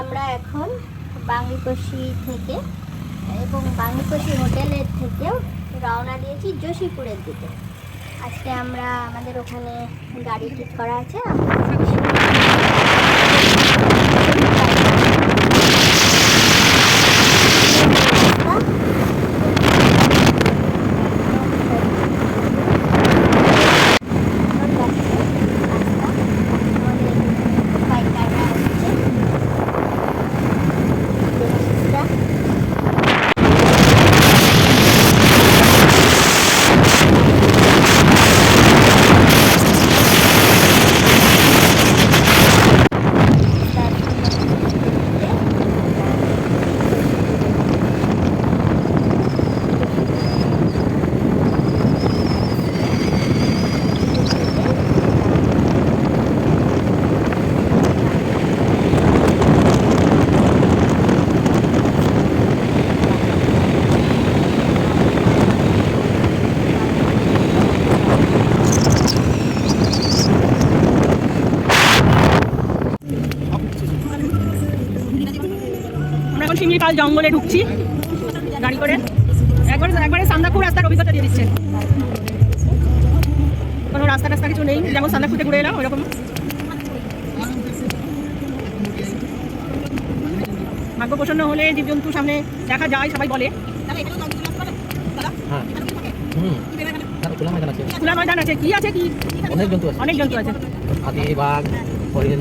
আমরা এখন বাঙ্গিকোশি থেকে এবং বাংলিকশি হোটেলের থেকেও রওনা দিয়েছি যোশীপুরের দিকে। আজকে আমরা আমাদের ওখানে গাড়ি ঠিক করা আছে। আমরা শিমলিপাল জঙ্গলে ঢুকছি। গাড়ি করে। একবার একবারে সান্দাকুর রাস্তার অভিজ্ঞতা দিয়ে দিচ্ছে কোনো রাস্তা টাস্তা কিছু নেই। যেমন সান্দাকুতে ঘুরে এলাম ওইরকম ভাগ্য প্রসন্ন হলে জীবজন্তু সামনে দেখা যায় সবাই বলে। হ্যাঁ। খোলা ময়দান আছে। খোলা ময়দান আছে। কি আছে কি? অনেক জন্তু আছে। অনেক জন্তু আছে। হাতি বাঘ হরিণ।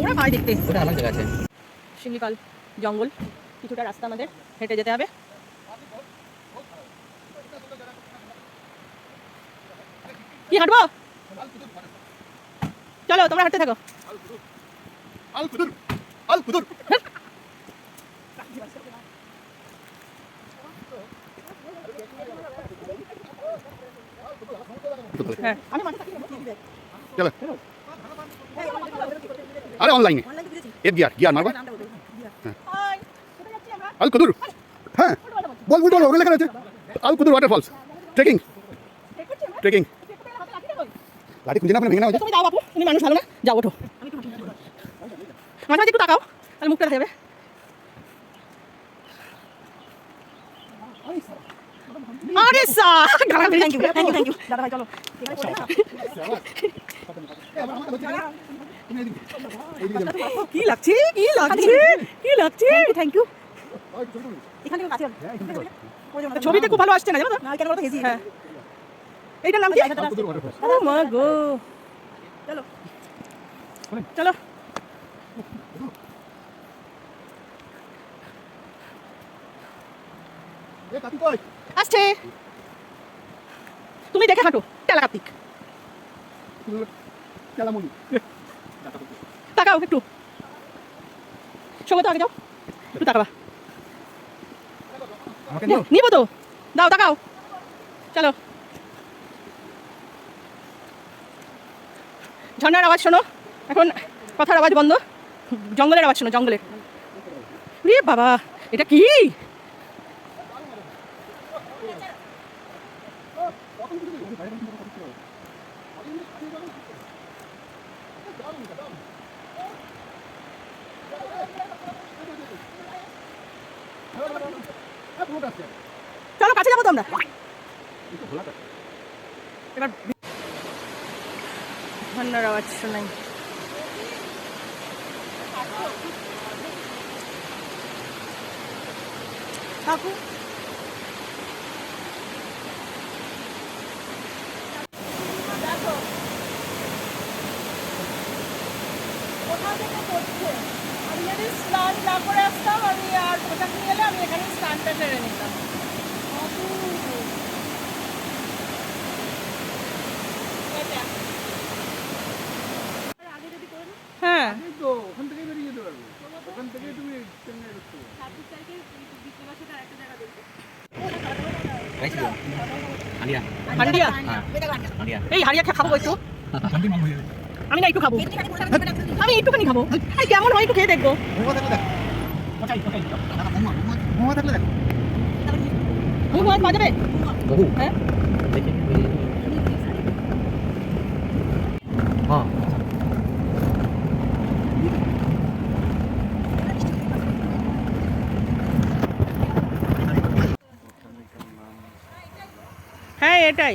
ওরা ভাই দেখতে। ওটা আলাদা জায়গা আছে। শিমলিপাল জঙ্গল, কিছুটা রাস্তা আমাদের হেঁটে যেতে হবে। কি হাঁটবো? চলো, তোমরা হাঁটতে থাকো. হ্যাঁ। আরে অনলাইনে এফ গিয়ার গিয়ার মারবা হাই, কোথায় যাচ্ছি আমরা? আল কুদুর। হ্যাঁ। বল উল্টো বলো ওখানে লেখা আছে আল কুদুর ওয়াটারফলস ট্রেকিং? ট্রেকিং লাঠি খুঁজে না ভেঙে না তুমি দাও বাপু তুমি মানুষ ভালো না? যাও ওঠো। মাঝে মাঝে একটু তাকাও তাহলে মুখটা দেখা যাবে। আরে সা গালা thank you thank you thank you দাদা ভাই চলো। কি লাগছে? কি লাগছে? কি লাগছে? থ্যাংক ইউ এখান থেকে কাছে ছবিতে খুব ভালো আসছে না জানো তো? কেন বলতো হেজি হ্যাঁ। এইটার নাম কি? ও মা গো। চলো। চলো। আসছে। তুমি দেখে হাঁটো টেলা কার্তিক চালামুনি তাকাও একটু। সঙ্গে তো আগে যাও। একটু তাকাবা। নিবো তো। দাও তাকাও। চলো। ঝর্ণার আওয়াজ শোনো। এখন কথার আওয়াজ বন্ধ। জঙ্গলের আওয়াজ শোনো জঙ্গলের। রে বাবা এটা কি? চলো কাছে যাব তো আমরা। এবার আওয়াজ শোনাই। কাকু। আমি যদি স্নান না করে আসতাম আমি আর পোশাক নিয়ে এলে আমি এখানে স্নানটা সেরে নিতাম। হ্যাঁ। তো ওখান থেকে বেরিয়ে যেতে পারবে। ওখান থেকে তুমি চেন্নাই ঢুকতে গাইছিল আলিয়া হান্ডিয়া হ্যাঁ। এই খাব একটু আমি না একটু খাব। আমি একটুখানি খাব। আরে কেমন হয় একটু খেয়ে দেখব। মোমো হ্যাঁ।, হ্যাঁ এটাই।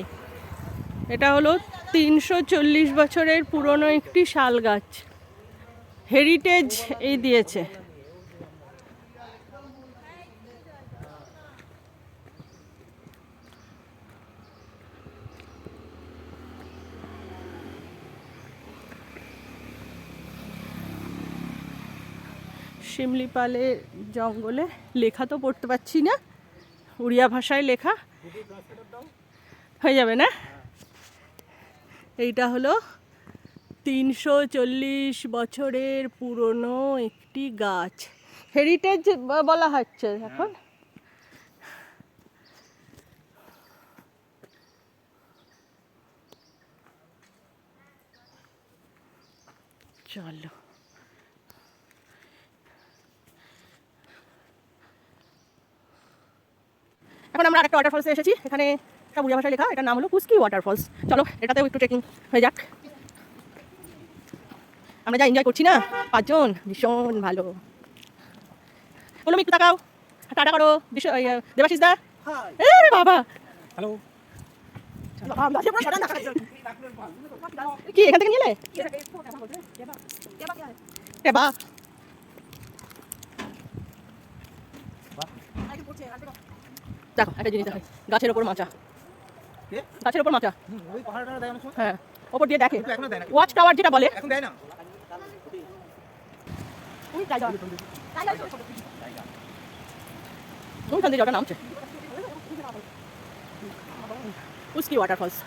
এটা হলো তিনশো চল্লিশ বছরের পুরনো একটি শাল গাছ। হেরিটেজ এই দিয়েছে। শিমলিপালের জঙ্গলে লেখা তো পড়তে পারছি না। উড়িয়া ভাষায় লেখা। হয়ে যাবে না? এইটা হলো তিনশো চল্লিশ বছরের পুরনো একটি গাছ। হেরিটেজ বলা হচ্ছে এখন। চলো। এখন আমরা আরেকটা ওয়াটারফলসে এসেছি। এখানে সব উড়িয়া ভাষায় লেখা এটার নাম হলো কুস্কি ওয়াটারফলস চলো এটাতেও একটু ট্রেকিং হয়ে যাক। আমরা যা এনজয় করছি না পাঁচজন ভীষণ ভালো। বলো একটু তাকাও। টাটা করো আহ, দেবাশিস দা। বাবা। হ্যালো কি এখান থেকে নিলে? বা দেখো একটা জিনিস দেখো। গাছের ওপর মাচা। গাছের অনেক সময়? হ্যাঁ ওপর দিয়ে দেখে। ওয়াচ টাওয়ার যেটা বলে। এখন দেয় না? ওইখান জলটা নামছে? উস্কি ওয়াটারফলস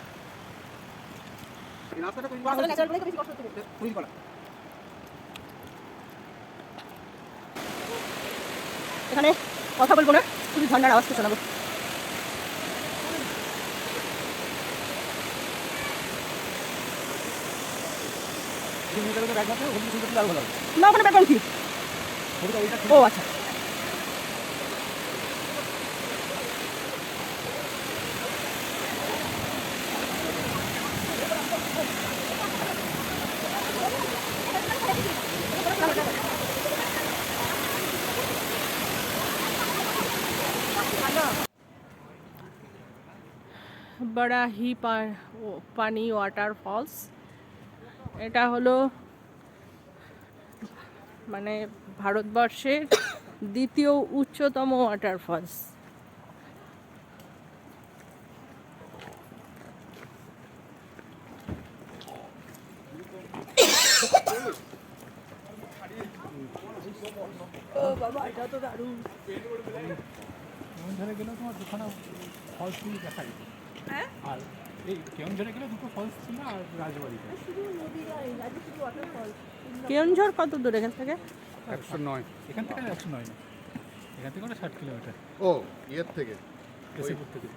কথা বলব না শুধু ঝর্ণার আওয়াজটা শোনাবো। না ওখানে ব্যাকগ্রাউন্ড কি? ও আচ্ছা। হি পা- ও- পানি ওয়াটার ফলস এটা হলো মানে ভারতবর্ষের দ্বিতীয় উচ্চতম ওয়াটারফলস কেউঝরে গেলেও তোমার দুখানা ফলসগুলি দেখা যেত আর কেউনঝড় কত দূর এখান থেকে? একশো নয়। এখান থেকে একশো নয়। এখান থেকে ওটা ষাট কিলোমিটার। ও ইয়ের থেকে। থেকে।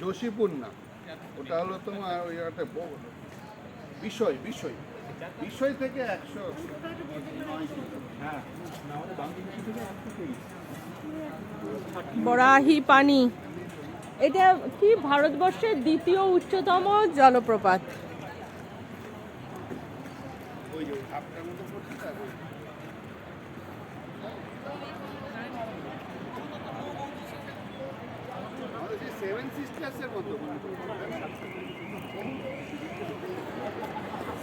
যোশীপুর না। ওটা হলো তোমার ওই একটা বিষয় বিষয়। বিষয় থেকে একশো। হ্যাঁ বরাহি পানি। এটা কি ভারতবর্ষের দ্বিতীয় উচ্চতম জলপ্রপাত? সেভেন সিস্টার্সের মতো মনে করো।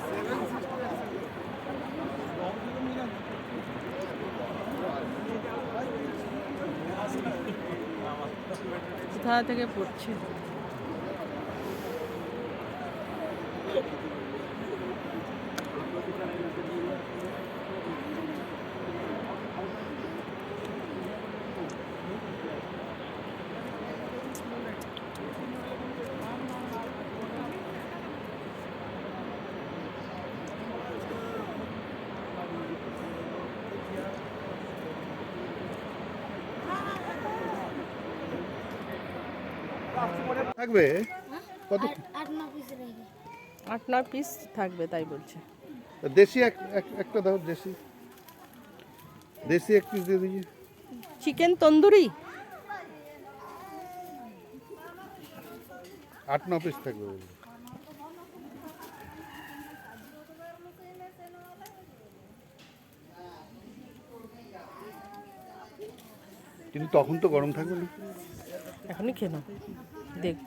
সেভেন সিস্টার্স কোথা থেকে পড়ছে? থাকবে? কত? আট নয় পিস থাকবে। তাই বলছে। দেশি এক এক- একটা দাও দেশি। দেশি এক পিস দিয়ে দিই চিকেন তন্দুরি? আট ন পিস থাকবে কিন্তু তখন তো গরম থাকবে না। এখনই খেয়ে নাও। দেখ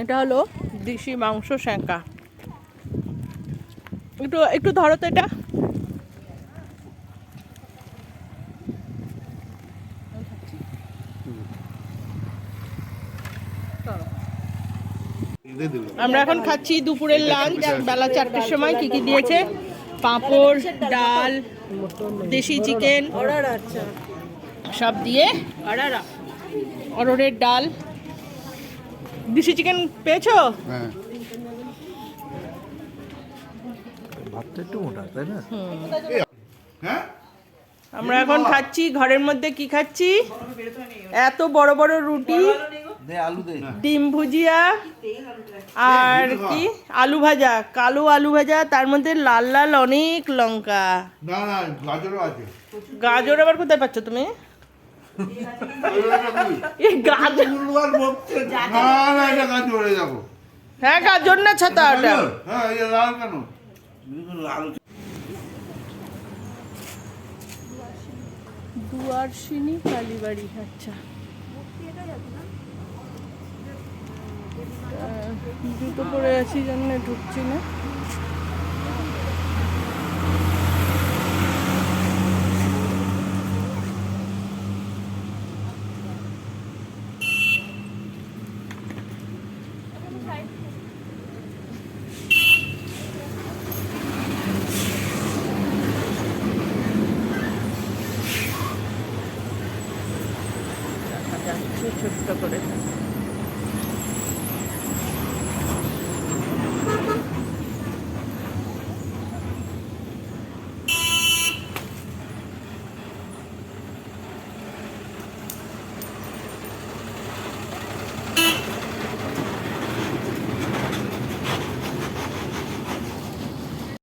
এটা হলো দেশি মাংস শ্যাঙ্কা একটু একটু ধরো তো এটা। আমরা এখন খাচ্ছি দুপুরের লাঞ্চ। বেলা চারটের সময় কি কি দিয়েছে? পাঁপড় ডাল দেশি চিকেন। সব দিয়ে অরড়ের ডাল। দেশি চিকেন পেয়েছ? হ্যাঁ। ভাতটা একটু মোটা তাই না? হ্যাঁ? আমরা এখন খাচ্ছি ঘরের মধ্যে কি খাচ্ছি? এত বড় বড় রুটি। ডিম ভুজিয়া আর কি? আলু ভাজা কালো আলু ভাজা তার মধ্যে লাল লাল অনেক লঙ্কা। না না গাজরও আছে। গাজর আবার কোথায় পাচ্ছ তুমি? হ্যাঁ গাজর না ছাতা ওটা? হ্যাঁ এই লাল কেন? লাল। দুয়ারসিনী কালীবাড়ি আচ্ছা। জুতো পরে আছি জন্য ঢুকছি না। ছোট্ট করে।